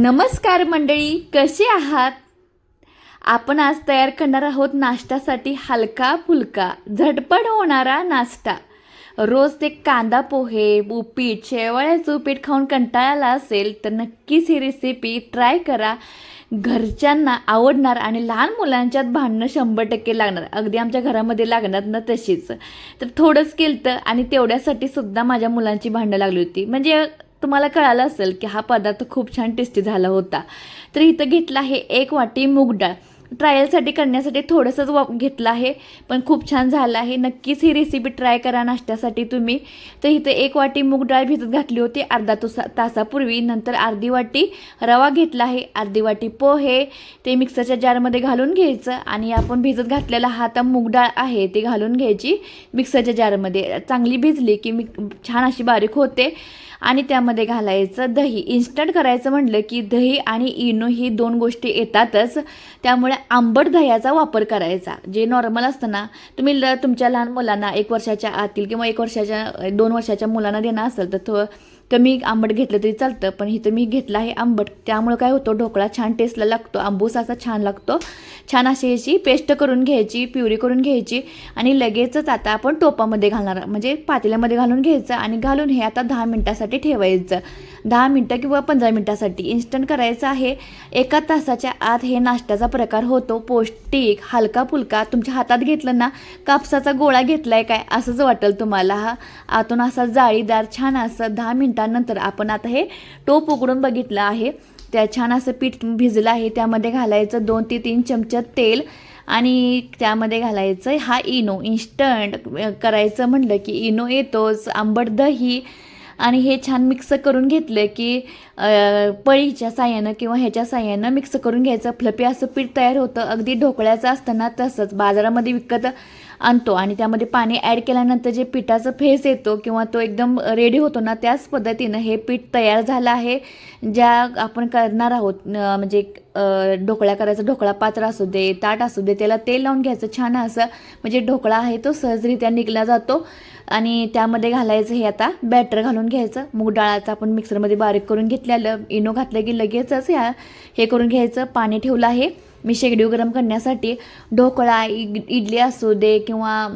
नमस्कार मंडळी कसे आहात? आपण आज तयार करणार आहोत नाश्त्यासाठी हलका फुलका झटपट होणारा नाश्ता. रोज ते कांदा पोहे उपीट शेवाळ्याचं उपीट खाऊन कंटाळाला असेल तर नक्कीच ही रेसिपी ट्राय करा. घरच्यांना आवडणार आणि लहान मुलांच्यात भांडणं शंभर टक्के लागणार. अगदी आमच्या घरामध्ये लागणार ना तशीच. तर थोडंच केलं आणि तेवढ्यासाठी सुद्धा माझ्या मुलांची भांडणं लागली होती. म्हणजे तुम्हाला कळालं असेल की हा पदार्थ खूप छान टेस्टी झाला होता. तर इथं घेतला आहे एक वाटी मूग डाळ. ट्रायलसाठी करण्यासाठी थोडंसंच वा घेतलं आहे पण खूप छान झालं आहे. नक्कीच ही रेसिपी ट्राय करा नाश्त्यासाठी तुम्ही. तर इथं एक वाटी मूग डाळ भिजत घातली होती अर्धा तुसा तासापूर्वी. नंतर अर्धी वाटी रवा घेतला आहे. अर्धी वाटी पोहे ते मिक्सरच्या जारमध्ये घालून घ्यायचं आणि आपण भिजत घातलेला हा आता मूग डाळ आहे ते घालून घ्यायची मिक्सरच्या जारमध्ये चांगली भिजली की मी छान अशी बारीक होते आणि त्यामध्ये घालायचं दही. इन्स्टंट करायचं म्हटलं की दही आणि इनो ही दोन गोष्टी येतातच. त्यामुळे आंबट दह्याचा वापर करायचा. जे नॉर्मल असतं ना तुम्ही ल तुमच्या लहान मुलांना एक वर्षाच्या आतील किंवा एक वर्षाच्या दोन वर्षाच्या मुलांना देणं असेल तर तो कमी आंबट घेतलं तरी चालतं. पण इथं मी घेतलं आहे आंबट. त्यामुळं काय होतं ढोकळा छान टेस्टला लागतो. आंबूस असा छान लागतो. छान अशी याची पेस्ट करून घ्यायची प्युरी करून घ्यायची आणि लगेचच आता आपण टोपामध्ये घालणार. म्हणजे पातेल्यामध्ये घालून घ्यायचं आणि घालून हे आता दहा मिनटासाठी ठेवायचं. दहा मिनटं किंवा पंधरा मिनटासाठी. इन्स्टंट करायचं आहे. एका तासाच्या आत हे नाश्त्याचा प्रकार होतो. पौष्टिक हलका फुलका. तुमच्या हातात घेतलं ना कापसाचा गोळा घेतलाय काय? असंच वाटेल तुम्हाला. हा आतून असा जाळीदार छान असं दहा मिनटानंतर आपण आता हे टोप उघडून बघितलं आहे. त्या छान असं पीठ भिजलं आहे. त्यामध्ये घालायचं दोन ते तीन चमचे तेल आणि त्यामध्ये घालायचं हा इनो. इन्स्टंट करायचं म्हटलं की इनो येतोच. आंबट दही आणि हे छान मिक्स करून घेतलं की पळीच्या साह्यानं किंवा ह्याच्या साह्यानं मिक्स करून घ्यायचं. फ्लपी असं पीठ तयार होतं. अगदी ढोकळ्याचं असताना तसंच बाजारामध्ये विकत आणतो आणि त्यामध्ये पाणी ॲड केल्यानंतर जे पिठाचं फेस येतो किंवा तो एकदम रेडी होतो ना त्याच पद्धतीनं हे पीठ तयार झालं आहे. ज्या आपण करणार आहोत म्हणजे ढोकळा करायचा ढोकळा पात्र असू दे ताट असू दे त्याला तेल लावून घ्यायचं छान असं. म्हणजे ढोकळा आहे तो सहजरित्या निघला जातो. आणि त्यामध्ये घालायचं हे आता बॅटर घालून घ्यायचं. मूग डाळाचं आपण मिक्सरमध्ये बारीक करून घेतलेलं इनो घातलं की लगेचच ह्या हे करून घ्यायचं. पाणी ठेवलं आहे. मी शेगडी गरम करण्यासाठी ढोकळा इडली असू दे किंवा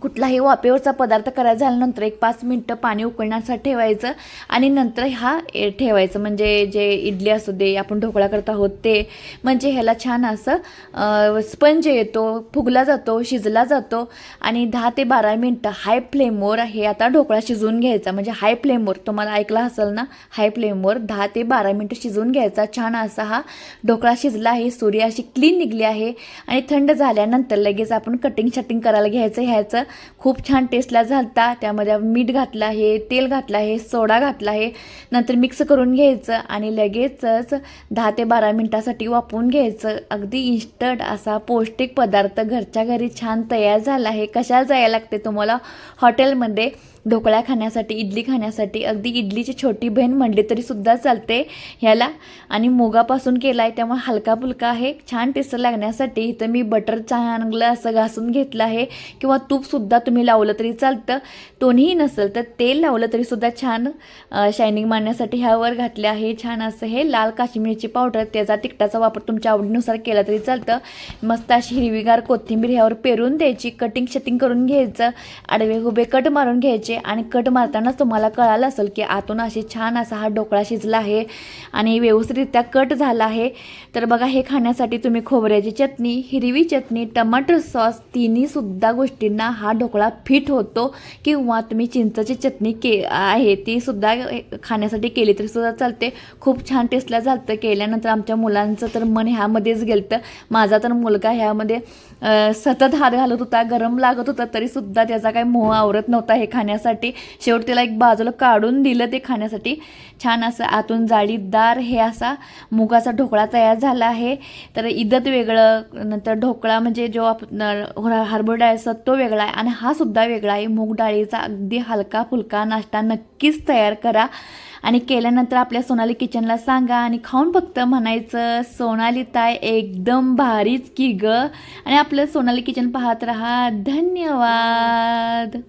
कुठलाही वापेवरचा पदार्थ करायचा झाल्यानंतर एक पाच मिनटं पाणी उकळण्यासाठी ठेवायचं आणि नंतर हा ए- ठेवायचं. म्हणजे जे इडली असू दे आपण ढोकळा करत आहोत ते. म्हणजे ह्याला छान असं स्पंज येतो फुगला जातो शिजला जातो. आणि दहा ते बारा मिनटं हाय फ्लेमवर हे आता ढोकळा शिजवून घ्यायचा. म्हणजे हाय फ्लेमवर तुम्हाला ऐकला असेल ना? हाय फ्लेमवर दहा ते बारा मिनटं शिजवून घ्यायचा. छान असा हा ढोकळा शिजला आहे. सूर्य अशी क्लीन निघली आहे. आणि थंड झाल्यानंतर लगेच आपण कटिंग शटिंग करायला घ्यायचं. ह्याचं खूप छान टेस्टला झालता. त्यामध्ये मीठ घातलं आहे तेल घातलं आहे सोडा घातला आहे. नंतर मिक्स करून घ्यायचं आणि लगेचच दहा ते बारा मिनटासाठी वापरून घ्यायचं. अगदी इन्स्टंट असा पौष्टिक पदार्थ घरच्या घरी छान तयार झाला आहे. कशाला जायला लागते तुम्हाला? हॉटेलमध्ये ढोकळा खाण्यासाठी इडली खाण्यासाठी अगदी इडलीची छोटी बहीण म्हणली तरी सुद्धा चालते ह्याला. आणि मुगापासून केला आहे त्यामुळे हलका फुलका आहे छान टेस्ट लागण्यासाठी इथं मी बटर चांगलं असं घासून घेतलं आहे. किंवा तूपसुद्धा तुम्ही लावलं तरी चालतं. दोन्ही नसेल तर तेल लावलं तरीसुद्धा छान शायनिंग मारण्यासाठी ह्यावर घातले आहे. छान असं हे लाल काश्मीरची पावडर त्याचा तिखटाचा वापर तुमच्या आवडीनुसार केला तरी चालतं. मस्त अशी हिरवीगार कोथिंबीर ह्यावर पेरून द्यायची कटिंग शटिंग करून घ्यायचं. आडवे उभे कट मारून घ्यायचे. आणि कट मारतानाच तुम्हाला कळालं असेल की आतून अशी छान असा हा ढोकळा शिजला आहे आणि व्यवस्थितरित्या कट झाला आहे. तर बघा हे खाण्यासाठी तुम्ही खोबऱ्याची चटणी हिरवी चटणी टमाटर सॉस तिन्हीसुद्धा गोष्टींना हा ढोकळा फिट होतो किंवा तुम्ही चिंचाची चटणी के आहे ती सुद्धा खाण्यासाठी केली तरीसुद्धा चालते. खूप छान टेस्टला झालं केल्यानंतर आमच्या मुलांचं तर मन ह्यामध्येच गेलतं. माझा तर मुलगा ह्यामध्ये सतत हात घालत होता गरम लागत होता तरीसुद्धा त्याचा काही मोह आवरत नव्हता हे खाण्यासाठी. शेवट शेवटीला एक बाजूला काढून दिलं ते खाण्यासाठी. छान असं आतून जाळीदार हे असा मुगाचा ढोकळा तयार झाला आहे. तर इदत वेगळं नंतर ढोकळा म्हणजे जो आपण हरभरा डाळीचा तो वेगळा आहे. आणि हा सुद्धा वेगळा आहे. मूग डाळीचा अगदी हलका फुलका नाश्ता नक्कीच तयार करा. आणि केल्यानंतर आपल्या सोनाली किचनला सांगा. आणि खाऊन फक्त म्हणायचं सोनाली ताय एकदम भारीच की ग. आणि आपलं सोनाली किचन पाहत राहा. धन्यवाद.